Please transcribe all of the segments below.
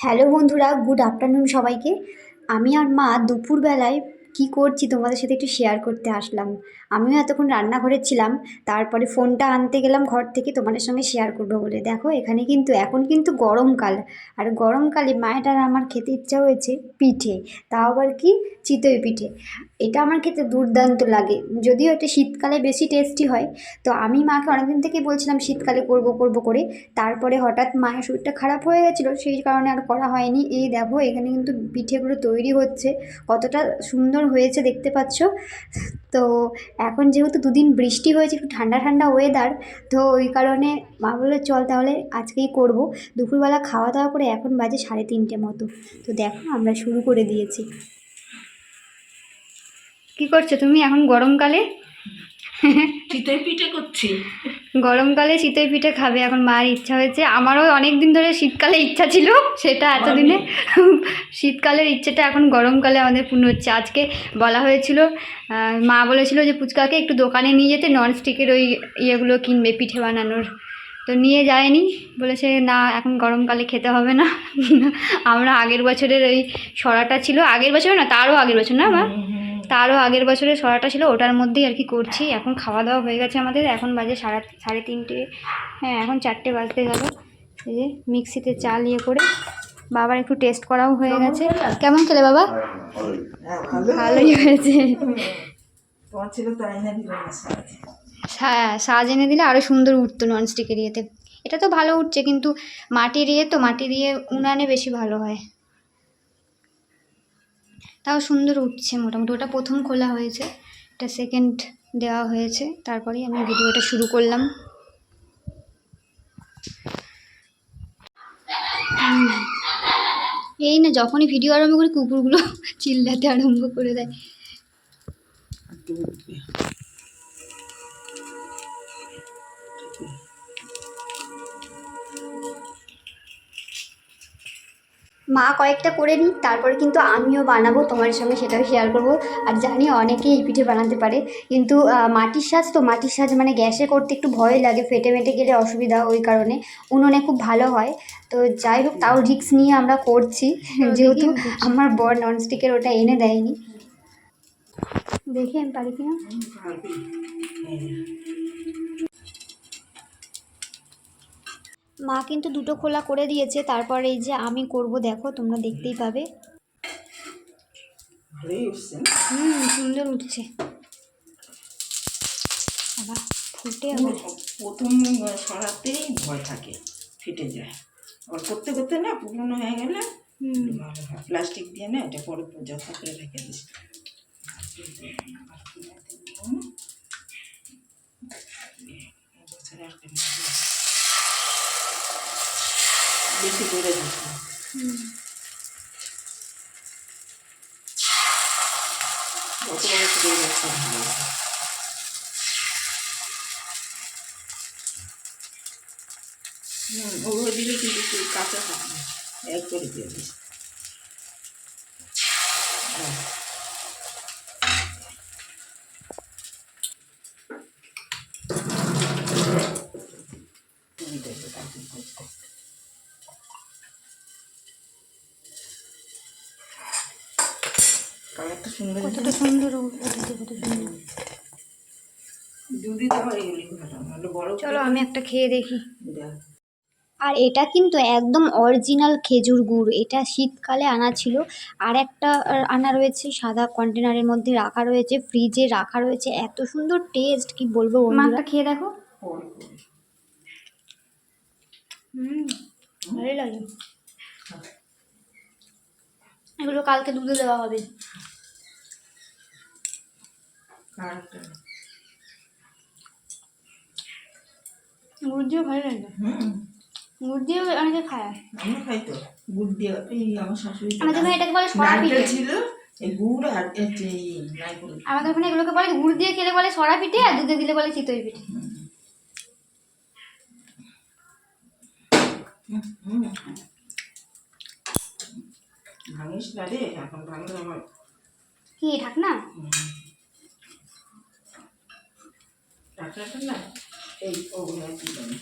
Hello বন্ধুরা, good afternoon সবাইকে। আমি আর মা দুপুরবেলায় কি করছি তোমাদের সাথে একটু শেয়ার করতে আসলাম। আমিও এতক্ষণ রান্নাঘরে ছিলাম, তারপরে ফোনটা আনতে গেলাম ঘর থেকে, তোমাদের সঙ্গে শেয়ার করব বলে। দেখো, এখানে কিন্তু, এখন কিন্তু গরমকাল। আর গরমকালে মায়েটার আমার খেতে ইচ্ছা হয়েছে পিঠে। তাও আবার কি চিতই পিঠে। এটা আমার খেতে দুর্দান্ত লাগে। যদিও এটা শীতকালে বেশি টেস্টি হয়, তো আমি মাকে অনেকদিন থেকে বলছিলাম শীতকালে করব করব করে। তারপরে হঠাৎ মায়ের শরীরটা খারাপ হয়ে গেছিল, সেই কারণে আর করা হয়নি। এই দেখো, এখানে কিন্তু পিঠেগুলো তৈরি হচ্ছে। কতটা সুন্দর হয়েছে দেখতে পাচ্ছ। তো এখন যেহেতু দুদিন বৃষ্টি হয়েছে, একটু ঠান্ডা ঠান্ডা ওয়েদার তো ওই কারণে মা বলল, চল তাহলে আজকেই করব। দুপুরবেলা খাওয়া দাওয়া করে এখন বাজে সাড়ে তিনটে মতো। তো দেখো, আমরা শুরু করে দিয়েছি। কি করছ তুমি এখন গরমকালে? চিতই পিঠে করছি। গরমকালে চিতই পিঠে খাবে এখন মার ইচ্ছা হয়েছে। আমারও অনেক দিন ধরে শীতকালে ইচ্ছা ছিল সেটা এতদিনে। শীতকালের ইচ্ছেটা এখন গরমকালে আমাদের পূর্ণ হচ্ছে। আজকে বলা হয়েছিল মা বলেছিল যে পুচকাকে একটু দোকানে নিয়ে যেতে ননস্টিকের ওই ইয়েগুলো কিনবে পিঠে বানানোর। তো নিয়ে যায়নি বলেছে না এখন গরমকালে খেতে হবে না। আমরা আগের বছরের ওই সরাটা ছিল। আগের বছর না তারও আগের বছর না মা? তারও আগের বছরের সরাটা ছিল ওটার মধ্যেই আর কি করছি। এখন খাওয়া দাওয়া হয়ে গেছে আমাদের। এখন বাজে সাড়ে সাড়ে তিনটে। হ্যাঁ এখন চারটে বাজতে গেল। এই যে মিক্সিতে চাল ইয়ে করে বাবার একটু টেস্ট করাও হয়ে গেছে। কেমন খেলে বাবা? ভালোই। হয়েছে। হ্যাঁ সাজ এনে দিলে আরও সুন্দর উঠতো ননস্টিকের ইয়েতে। এটা তো ভালো উঠছে কিন্তু মাটির ইয়ে তো মাটির ইয়ে উনানে বেশি ভালো হয়। তাও সুন্দর উঠছে মোটামুটি। ওটা প্রথম খোলা হয়েছে এটা সেকেন্ড দেওয়া হয়েছে, তারপরেই আমি ভিডিওটা শুরু করলাম। এই না, যখনই ভিডিও আরম্ভ করি, কুকুরগুলো চিল্লাতে আরম্ভ করে দেয়। মা কয়েকটা করে নিই তারপরে কিন্তু আমিও বানাবো তোমার সঙ্গে সেটাও শেয়ার করব। আর জানি অনেকেই এই পিঠে বানাতে পারে। কিন্তু মাটির সাজ তো মাটির সাজ মানে গ্যাসে করতে একটু ভয় লাগে ফেটে মেটে গেলে অসুবিধা ওই কারণে। উনুনে খুব ভালো হয়। তো যাই হোক তাও রিক্স নিয়ে আমরা করছি। যেহেতু আমার বর ননস্টিকের ওটা এনে দেয়নি। দেখি আমি পারি কিনা? মা কিন্তু দুটো খোলা করে দিয়েছে তারপর এই যে আমি করব দেখো তোমরা দেখতেই পাবে। হুম সুন্দর উঠছে। বাবা ফুটে প্রথম সরাতেই ভয় থাকে ফেটে যায়। আবার করতে করতে না পুরনো হয়ে গেলে প্লাস্টিক দিয়ে না এটা পরে করে রেখে দিস। বেশি করে দিতে। হুম বড় কাঁচা থাকবে এক করে দিয়ে দিস হ্যাঁ। তুমি দেখবে তারপর বুঝতে কালারটা সুন্দর কতটা সুন্দর উঠেছে কত সুন্দর যদি তোমার এগুলি ভালো নাহলে বড় চলো আমি একটা খেয়ে দেখি। দেখ। আর এটা কিন্তু একদম অরিজিনাল খেজুর গুড় এটা শীতকালে আনা ছিল। আর একটা আনা রয়েছে সাদা কন্টেনারের মধ্যে রাখা রয়েছে ফ্রিজে রাখা রয়েছে। এত সুন্দর টেস্ট কি বলব বন্ধুরা? খেয়ে দেখো। হুম ভালোই লাগে। এগুলো কালকে দুধে দেওয়া হবে। গুড় দিয়ে ভালো লাগে? গুড় দিয়ে অনেকে খায়। আমরা খাই তো। গুড় দিয়ে এই আমার শাশুড়ি আমাদের ওখানে এটাকে বলে সরা পিঠে। ছিল এই গুড় আর আমাদের ওখানে এগুলোকে বলে গুড় দিয়ে খেলে বলে সরা পিঠে আর দুধে দিলে বলে চিতই পিঠে। কি ঢাকনা? টাকাটা না। এই ওগুলো কি জানি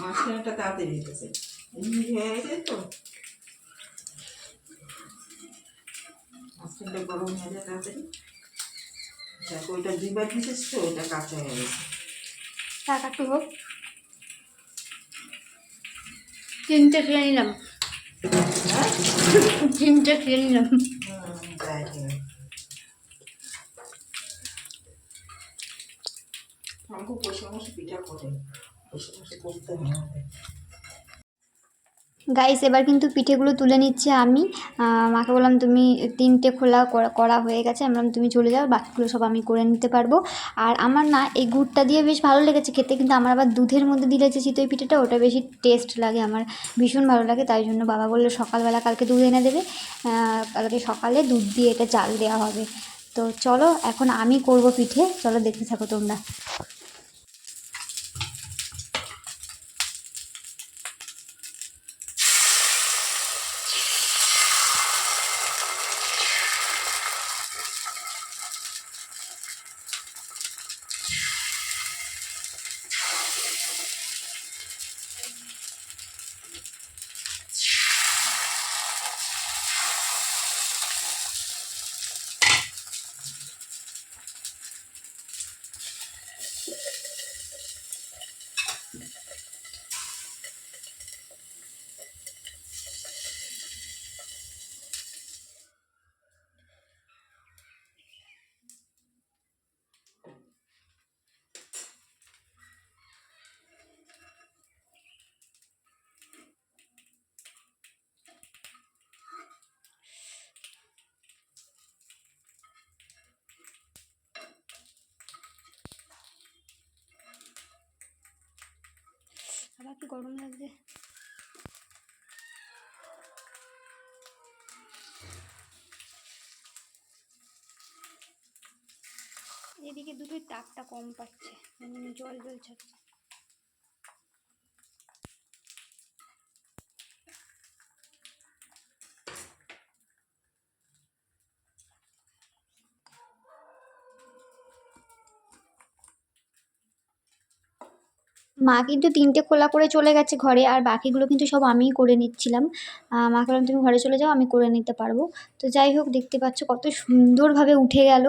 মাঝখানেটা তাড়াতাড়ি হইতেছে। এমনি হয়ে গেছে তো। মাঝখানটা গরম হয়ে যায় তাড়াতাড়ি। দেখো, ওইটা দুইবার ভিজেছে ওইটা কাঁচা হয়ে গেছে। তাড়াতাড়ি হোক। তিনটে খেয়ে নিলাম। তিনটে খেয়ে নিলাম। আমাকে বসে বসে পিঠা করে বসে বসে করতে হবে। গাইস এবার কিন্তু পিঠেগুলো তুলে নিচ্ছে আমি। মাকে বললাম, তুমি তিনটে খোলা করা- হয়ে গেছে। আমি তুমি চলে যাও, বাকিগুলো সব আমি করে নিতে পারব। আর আমার না, এই গুড়টা দিয়ে বেশ ভালো লেগেছে খেতে, কিন্তু আমার আবার দুধের মধ্যে দিলে যে চিতই পিঠেটা, ওটা বেশি টেস্ট লাগে, আমার ভীষণ ভালো লাগে। তাই জন্য বাবা বলল, সকালবেলা কালকে দুধ এনে দেবে কালকে সকালে দুধ দিয়ে এটা চাল দেওয়া হবে। তো চলো, এখন আমি করব পিঠে। চলো, দেখতে থাকো তোমরা আবার কি গরম লাগছে। এদিকে দুটোই তাপটা কম পাচ্ছে মানে জল জল ছাড়ছে। মা কিন্তু তিনটে খোলা করে চলে গেছে ঘরে আর বাকিগুলো কিন্তু সব আমিই করে নিচ্ছিলাম। মা মাকে বললাম, তুমি ঘরে চলে যাও, আমি করে নিতে পারব। তো যাই হোক, দেখতে পাচ্ছ কত সুন্দরভাবে উঠে গেল।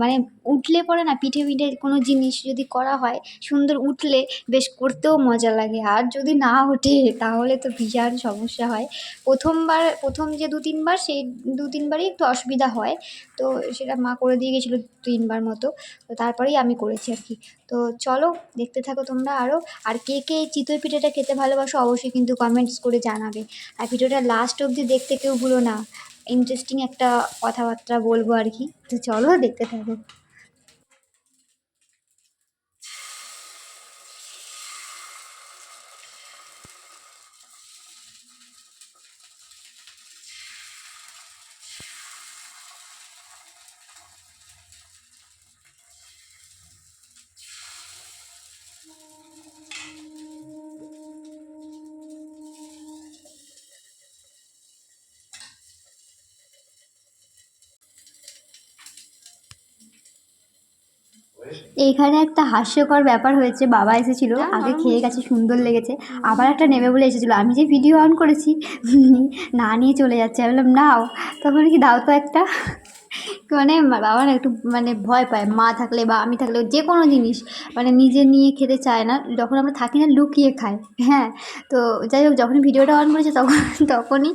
মানে উঠলে পরে না পিঠে পিঠে কোনো জিনিস যদি করা হয়, সুন্দর উঠলে বেশ করতেও মজা লাগে। আর যদি না ওঠে, তাহলে তো বিশাল সমস্যা হয়। প্রথমবার, প্রথম যে দু তিনবার, সেই দু তিনবারই একটু অসুবিধা হয়। তো সেটা মা করে দিয়ে গেছিল তিনবার মতো। তো তারপরেই আমি করেছি আর কি। তো চলো, দেখতে থাকো তোমরা আরও আর কে কে এই চিতই পিঠেটা খেতে ভালোবাসো, অবশ্যই কিন্তু কমেন্টস করে জানাবে। আর ভিডিওটা লাস্ট অবধি দেখতে কেউ ভুলো না। ইন্টারেস্টিং একটা কথাবার্তা বলব আর কি। তো চলো, দেখতে থাকো। এইখানে একটা হাস্যকর ব্যাপার হয়েছে বাবা এসেছিল আগে খেয়ে গেছে সুন্দর লেগেছে আবার একটা নেবে বলে এসেছিল আমি যে ভিডিও অন করেছি না নিয়ে চলে যাচ্ছে আমি বললাম নাও। তখন কি দাও তো একটা? মানে বাবা না একটু মানে ভয় পায় মা থাকলে বা আমি থাকলে যে কোনো জিনিস মানে নিজে নিয়ে খেতে চায় না যখন আমরা থাকি না লুকিয়ে খাই হ্যাঁ তো যাই হোক যখন ভিডিওটা অন করেছে তখন তখনই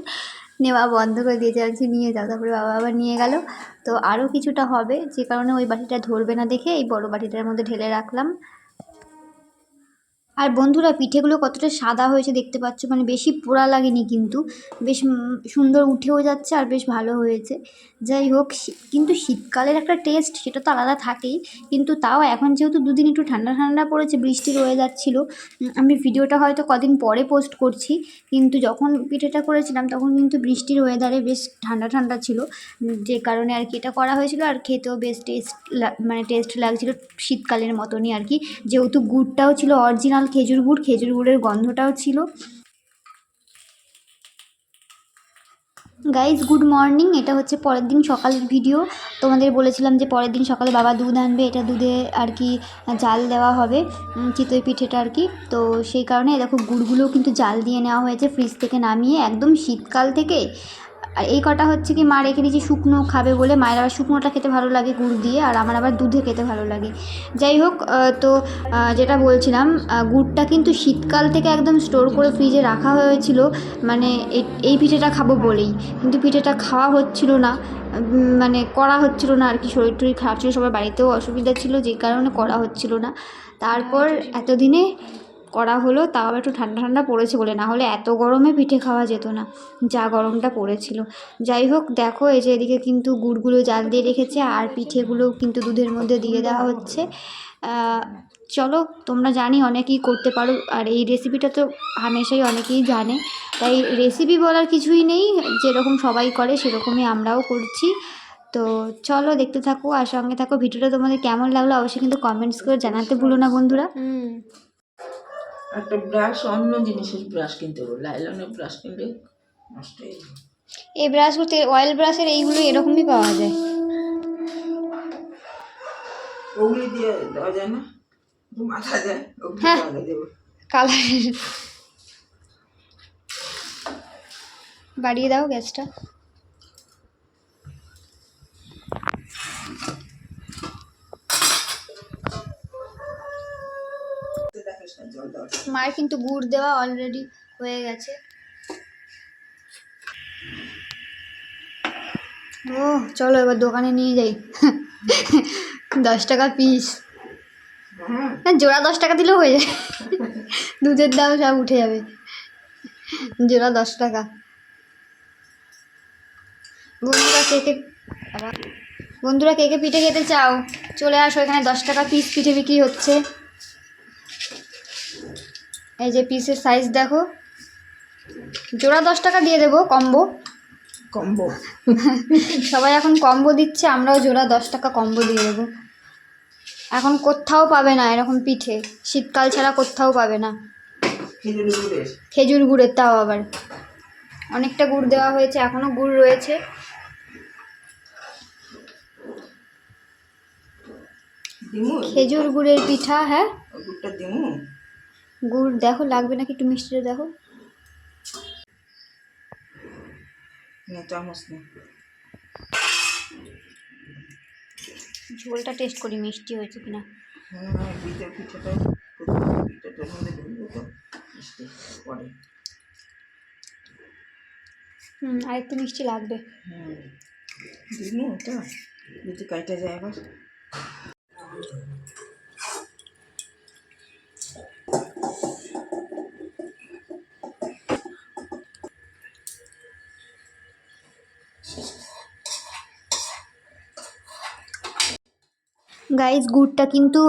নেওয়া বন্ধ করে দিয়েছে বলছে নিয়ে যাও। তারপরে বাবা আবার নিয়ে গেল। তো আরও কিছুটা হবে, যে কারণে ওই বাটিটা ধরবে না দেখে, এই বড় বাটিটার মধ্যে ঢেলে রাখলাম। আর বন্ধুরা, পিঠেগুলো কতটা সাদা হয়েছে দেখতে পাচ্ছ? মানে বেশি পোড়া লাগেনি কিন্তু। বেশ সুন্দর উঠেও যাচ্ছে আর বেশ ভালো হয়েছে। যাই হোক কিন্তু শীতকালের একটা টেস্ট সেটা তো আলাদা থাকেই। কিন্তু তাও এখন যেহেতু দুদিন একটু ঠান্ডা ঠান্ডা পড়েছে, বৃষ্টির ওয়েদার ছিল আমি ভিডিওটা হয়তো কদিন পরে পোস্ট করছি। কিন্তু যখন পিঠেটা করেছিলাম, তখন কিন্তু বৃষ্টির ওয়েদারে বেশ ঠান্ডা ঠান্ডা ছিল। যে কারণে আর কি এটা করা হয়েছিল আর খেতেও বেশ টেস্ট মানে টেস্ট লাগছিল শীতকালের মতনই আর কি। যেহেতু গুড়টাও ছিল অরিজিনাল খেজুর গুড়, খেজুর গুড়ের গন্ধটাও ছিল। গাইজ গুড মর্নিং এটা হচ্ছে পরের দিন সকালের ভিডিও তোমাদের বলেছিলাম যে পরের দিন সকালে বাবা দুধ আনবে, এটা দুধে আর কি জাল দেওয়া হবে চিতই পিঠেটা আর কি। তো সেই কারণে দেখো, গুড়গুলোও কিন্তু জাল দিয়ে নেওয়া হয়েছে ফ্রিজ থেকে নামিয়ে, একদম শীতকাল থেকে আর এই কটা হচ্ছে কি মা রেখে দিয়েছি শুকনো খাবে বলে। মায়ের আবার শুকনোটা খেতে ভালো লাগে গুড় দিয়ে, আর আমার আবার দুধে খেতে ভালো লাগে। যাই হোক তো যেটা বলছিলাম গুড়টা কিন্তু শীতকাল থেকে একদম স্টোর করে ফ্রিজে রাখা হয়েছিল। মানে এই পিঠেটা খাব বলেই। কিন্তু পিঠেটা খাওয়া হচ্ছিল না। মানে করা হচ্ছিল না আর কি। শরীর টরীর খারাপ ছিল, সবার বাড়িতেও অসুবিধা ছিল, যে কারণে করা হচ্ছিল না। তারপর এতদিনে করা হলো তাও একটু ঠান্ডা ঠান্ডা পড়েছে বলে না হলে এত গরমে পিঠে খাওয়া যেত না, যা গরমটা পড়েছিল। যাই হোক, দেখো, এই যে এদিকে কিন্তু গুড়গুলো জাল দিয়ে রেখেছে, আর পিঠেগুলো কিন্তু দুধের মধ্যে দিয়ে দেওয়া হচ্ছে। চলো, তোমরা জানি অনেকেই করতে পারো, আর এই রেসিপিটা তো হামেশাই অনেকেই জানে। তাই রেসিপি বলার কিছুই নেই, যেরকম সবাই করে, সেরকমই আমরাও করছি। তো চলো, দেখতে থাকো, আর সঙ্গে থাকো, ভিডিওটা তোমাদের কেমন লাগল, অবশ্যই কিন্তু কমেন্টস করে জানাতে ভুলো না, বন্ধুরা। একটা ব্রাশ অন্য জিনিসের ব্রাশ কিনতে হবে লাইলনের ব্রাশ কিনলে নষ্ট হয়ে যাবে। এই ব্রাশগুলো অয়েল ব্রাশের এইগুলো এরকমই পাওয়া যায়। ওগুলি দিয়ে দেওয়া যায় না? মাথা যায়। হ্যাঁ। বাড়িয়ে দাও গ্যাসটা দেখিস না জল দেওয়া মায়ের কিন্তু গুড় দেওয়া অলরেডি হয়ে গেছে। ও চলো এবার দোকানে নিয়ে যাই। দশ টাকা পিস হ্যাঁ। না জোড়া দশ টাকা দিলেও হয়ে যায়। দুধের দাম সব উঠে যাবে। জোড়া দশ টাকা। বন্ধুরা কে কে বন্ধুরা কে কে পিঠে খেতে চাও? চলে আসো এখানে দশ টাকা পিস পিঠে বিক্রি হচ্ছে। এই যে পিসের সাইজ দেখো। জোড়া দশ টাকা দিয়ে দেবো কম্বো কম্বো সবাই এখন কম্বো দিচ্ছে আমরাও জোড়া দশ টাকা কম্বো দিয়ে দেবো। এখন কোথাও পাবে না এরকম পিঠে। শীতকাল ছাড়া কোথাও পাবে না। খেজুর গুড়ের। তাও আবার। অনেকটা গুড় দেওয়া হয়েছে এখনও গুড় রয়েছে। খেজুর গুড়ের পিঠা হ্যাঁ? গুড় দেখো লাগবে নাকি একটু মিষ্টিটা দেখো? না চামচ না ঝোলটা টেস্ট করি মিষ্টি হয়েছে কিনা। হ্যাঁ পরে। হুম আর একটু মিষ্টি লাগবে। হুম দিমু ওটা যদি কাইটা যায় আবার। গাইজ গুড়টা কিন্তু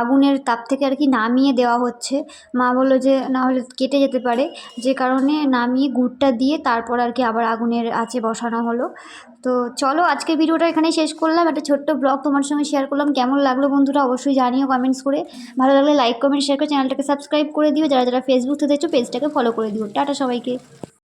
আগুনের তাপ থেকে আর কি নামিয়ে দেওয়া হচ্ছে। মা বলল যে, না হলে কেটে যেতে পারে। যে কারণে নামিয়ে গুড়টা দিয়ে তারপর আর কি আবার আগুনের আঁচে বসানো হলো। তো চলো আজকে ভিডিওটা এখানেই শেষ করলাম। একটা ছোট্ট ব্লগ তোমার সঙ্গে শেয়ার করলাম। কেমন লাগল বন্ধুরা অবশ্যই জানিও কমেন্টস করে। ভালো লাগলে লাইক কমেন্ট শেয়ার করে চ্যানেলটাকে সাবস্ক্রাইব করে দিও। যারা যারা ফেসবুক থেকে দেখছ পেজটাকে ফলো করে দিও। টাটা সবাইকে।